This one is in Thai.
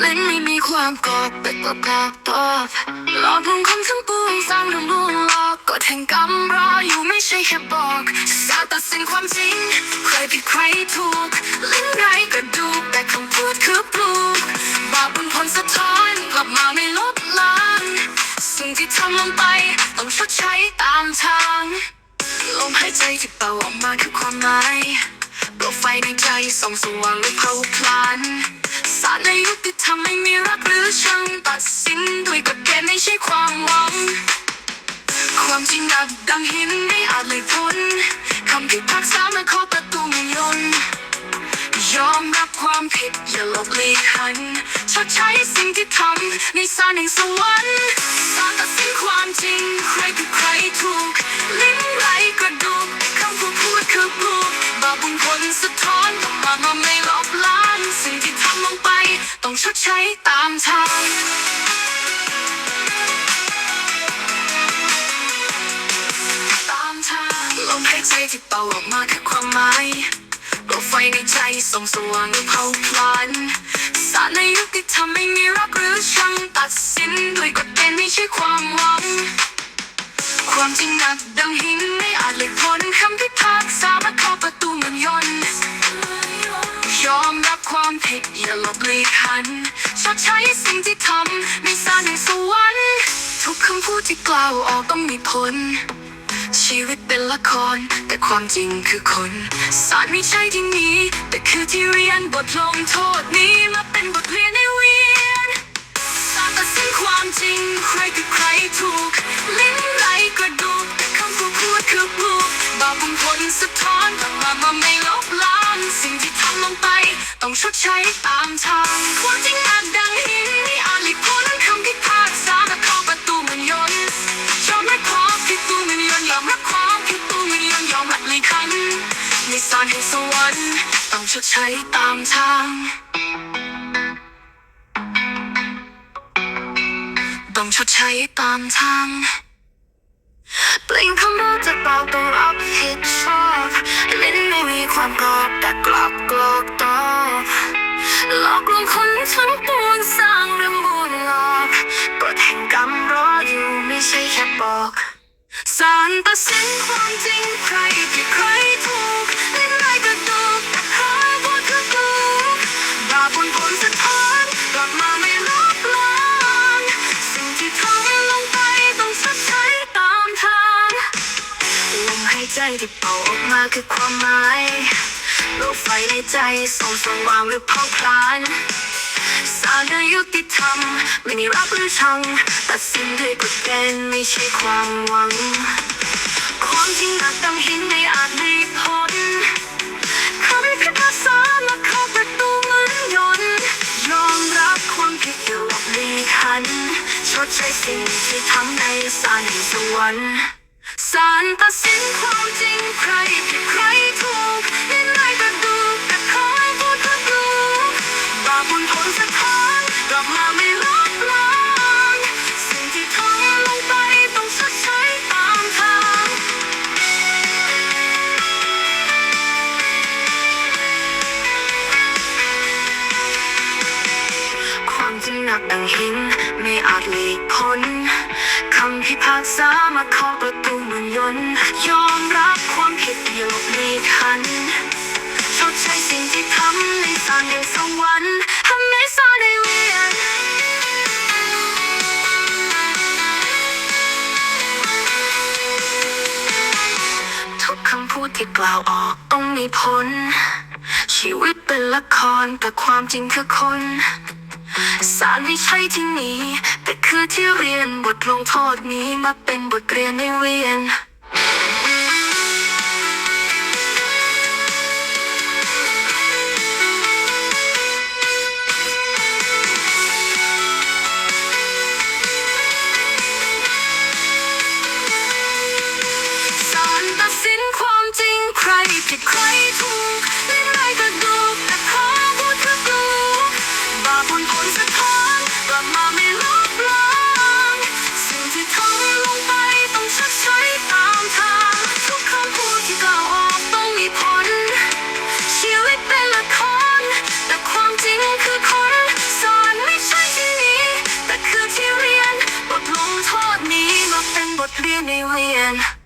และไม่มีความก็กลับตอบหลอกลวงคนทั้งปวงสร้างเรื่องลวงหลอกกดแห่งกรรมรออยู่ไม่ใช่แค่บอกสาตัดสินความจริงใครผิดใครถูกลิ้นไรกระดูกแต่คำพูดคือปลูกบาปบุญผลสะท้อนกลับมาไม่ลดล้างสิ่งที่ทำลงไปต้องชดใช้ตามทางลมหายใจที่เป่าออกมาคือความหมายโปรไฟในใจส่องสว่างหรือเผาพลัน สารในยุคที่ทำไม่มีรักหรือชังตัดสินด้วยกฎเกณฑ์ไม่ใช่ความหวัง ความจริงหนักดังหินไม่อาจเลยพ้นคำพิพากษามาเคาประตูม่ยนยอมรับความผิดอย่าลบหลีกหันชดใช้สิ่งที่ทำในศาลแห่งสวรรค์ศาลตัดสินความจริง ใครผิดใครถูก ลิ้นไหลกระดูกคำพูดพูดคือพูดบาปบุญผลสะท้อนกลับมามาไม่ลบ ใช้ตามทางตามทางลมหายใจที่เป่าออกมาคือความหมายโปรไฟในใจส่องสว่างเผาพลันสารในยุคที่ทำไม่มีรักหรือชังตัดสินด้วยกฎเกณฑ์ไม่ใช่ความหวัง ความจริงหนักดังหินไม่อาจหลีกพ้นคำพิพากษามาเคาประตูเหมันยนต์ยอมรับความผิดอย่าหลบหลีกหัน ชดใช้สิ่งที่ทำในศาลแห่งสวรรค์ทุกคำพูดที่กล่าวออกต้องมีผล ชีวิตเป็นละคร แต่ความจริงคือคนสารไม่ใช่ที่นี้ แต่คือที่เรียนบทลงโทษนี้มาเป็นบทเรียนในเวียนสารตัดสินความจริง ใครผิดใครถูก ลิ้นไหลกระดูกแต่คำพูดพูดคือพูดบาปบุญผลสะท้อนกลับมามาไม่ลบล้าง สิ่งที่ทำลงไป ต้องชดใช้ตามทาง ความจริงอาจดังหินไม่อาจหลีกพ้นคำพิพากษามาเข้าประตูมันยนยอมรับความผิดตัวมันยนยอมรับความผิดตัวมันยนยอมรับเลยคันในสารแห่งสวรรค์ต้องชดใช้ตามทางต้องชดใช้ตามทาง เปล่งคำว่าจะตอบต้องรับผิดชอบลิ้นไม่มีความกรอบแต่กลับกลอกตอบหลอกลวงคนทั้งปวงสร้างเรื่องบุญหลอกกฎแห่งกรรมรออยู่ไม่ใช่แค่บอกสารตัดสินความจริงใครผิดใครถูก ที่เป่าออกมาคือความหมายโลกไฟในใจส่องสว่างหรือเผาพลานสารนยุติธรรมไม่ได้รับหรือชัง ตัดสินด้วยกฎเกณฑ์ไม่ใช่ความหวัง ความจริงหนักดังหินไม่อาจหลีกพ้นคำพิพากษามาเข้าประตูเหมือนยนต์ยอมรับความผิดอย่าหลบหลีกหันชดใช้สิ่งที่ทำในศาลแห่งสวรรค์ ศาลตัดสินความจริงใครผิดใครถูกลิ้นไหลกระดูแต่คอยพูดก็ดูบาปบุญผลสะท้อนกลับมาไม่ลบล้างสิ่งที่ทำลงไปต้องชดใช้ตามทางความจริงหนักดังหินำพิพากษามาเคาะประตูเหมือนยนต์ยอมรับความผิดอย่าหลบหลีกหันชดใช้สิ่งที่ทำในศาลแห่งสวรรค์ทำให้ศาลในเวียนทุกคำพูดที่กล่าวออกต้องมีผลชีวิตเป็นละครแต่ความจริงคือคน สารไม่ใช่ที่นี้ แต่คือที่เรียนบทลงโทษนี้มาเป็นบทเรียนในเวียน what really we in.